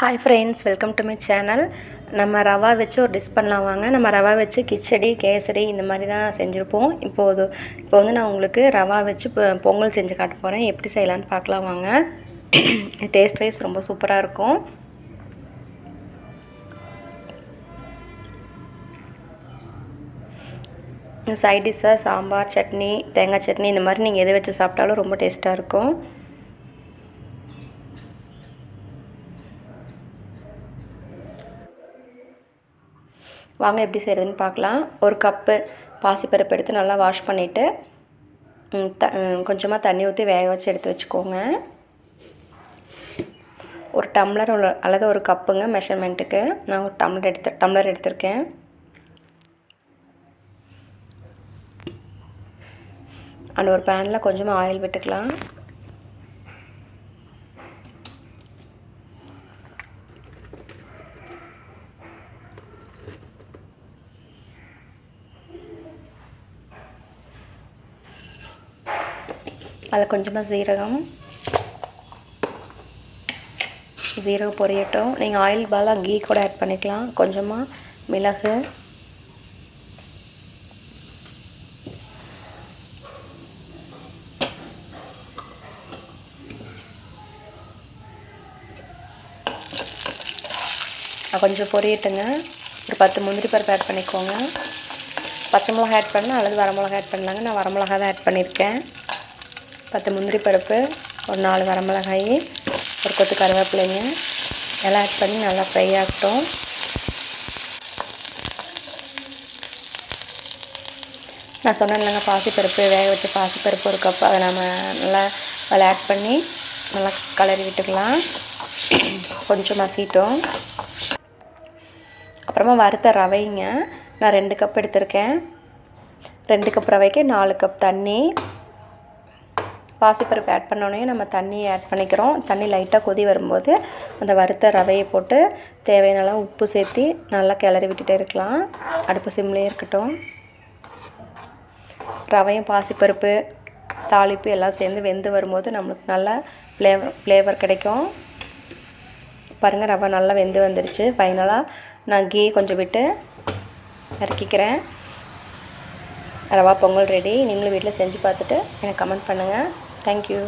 Hi friends welcome to my channel நம்ம ரவா வச்சு ஒரு டிஷ் பண்ணலாம் வாங்க. நம்ம ரவா வச்சு கிச்சடி கேசரி இந்த மாதிரி தான் செஞ்சுருப்போம். இப்போது இப்போ வந்து நான் உங்களுக்கு ரவா வச்சு பொங்கல் செஞ்சு காட்ட போகிறேன் எப்படி செய்யலான்னு பார்க்கலாம் வாங்க. டேஸ்ட் வைஸ் ரொம்ப சூப்பராக இருக்கும். சைட் டிஷ்ஷாக சாம்பார் சட்னி தேங்காய் சட்னி இந்த மாதிரி நீங்கள் எது வச்சு சாப்பிட்டாலும் ரொம்ப டேஸ்ட்டாக இருக்கும். வாங்க எப்படி செய்கிறதுன்னு பார்க்கலாம். ஒரு கப்பு பாசிப்பருப்பு எடுத்து நல்லா வாஷ் பண்ணிவிட்டு த கொஞ்சமாக தண்ணி ஊற்றி வேக வச்சு எடுத்து வச்சுக்கோங்க. ஒரு டம்ளர் உள்ள அல்லது ஒரு கப்புங்க மெஷர்மெண்ட்டுக்கு நான் ஒரு டம்ளர் எடுத்து டம்ளர் எடுத்திருக்கேன். அந்த ஒரு பேனில் கொஞ்சமாக ஆயில் விட்டுக்கலாம். அதில் கொஞ்சமாக சீரகம். ஜீரகம் பொரியட்டும். நீங்கள் ஆயில் பாலாக கீ கூட ஆட் பண்ணிக்கலாம். கொஞ்சமாக மிளகு. கொஞ்சம் பொரியட்டுங்க. ஒரு பத்து முந்திரி பருப்பு ஆட் பண்ணிக்கோங்க. பச்சை மிளகா ஆட் பண்ணலாம். அல்லது வரமிளகா ஆட் பண்ணலாங்க. நான் வரமிளகா தான் ஆட் பண்ணியிருக்கேன். பத்து முந்திரி பருப்பு ஒரு நாலு வரமிளகாய் ஒரு கொத்து கருவேப்பிலைங்க. எல்லாம் ஆட் பண்ணி நல்லா ஃப்ரை ஆகட்டும் நான் சொன்னேன் இல்லைங்க பாசிப்பருப்பு வேக வச்ச பாசிப்பருப்பு ஒரு கப் அதை நம்ம நல்லா அதில் ஆட் பண்ணி நல்லா கலரி விட்டுக்கலாம். கொஞ்சம் மசிட்டோம். அப்புறமா வறுத்த ரவைங்க. நான் ரெண்டு கப் எடுத்திருக்கேன். ரெண்டு கப் ரவைக்கு நாலு கப் தண்ணி. பாசிப்பருப்பு ஆட் பண்ணோடனே நம்ம தண்ணி ஆட் பண்ணிக்கிறோம். தண்ணி லைட்டாக கொதி வரும்போது அந்த வறுத்த ரவையை போட்டு தேவையான உப்பு சேர்த்து நல்லா கிளறி விட்டுட்டே இருக்கலாம். அடுப்பு சிம்லேயே இருக்கட்டும். ரவையும் பாசிப்பருப்பு தாளிப்பு எல்லாம் சேர்ந்து வெந்து வரும்போது நம்மளுக்கு நல்லா ஃப்ளேவர் ஃப்ளேவர் கிடைக்கும். பாருங்கள் ரவை நல்லா வெந்து வந்துடுச்சு ஃபைனலாக நான் கீ கொஞ்சம் விட்டு இறக்கிக்கிறேன். ரவா பொங்கல் ரெடி நீங்களும் வீட்டில் செஞ்சு பார்த்துட்டு எனக்கு கமெண்ட் பண்ணுங்கள் தேங்க்யூ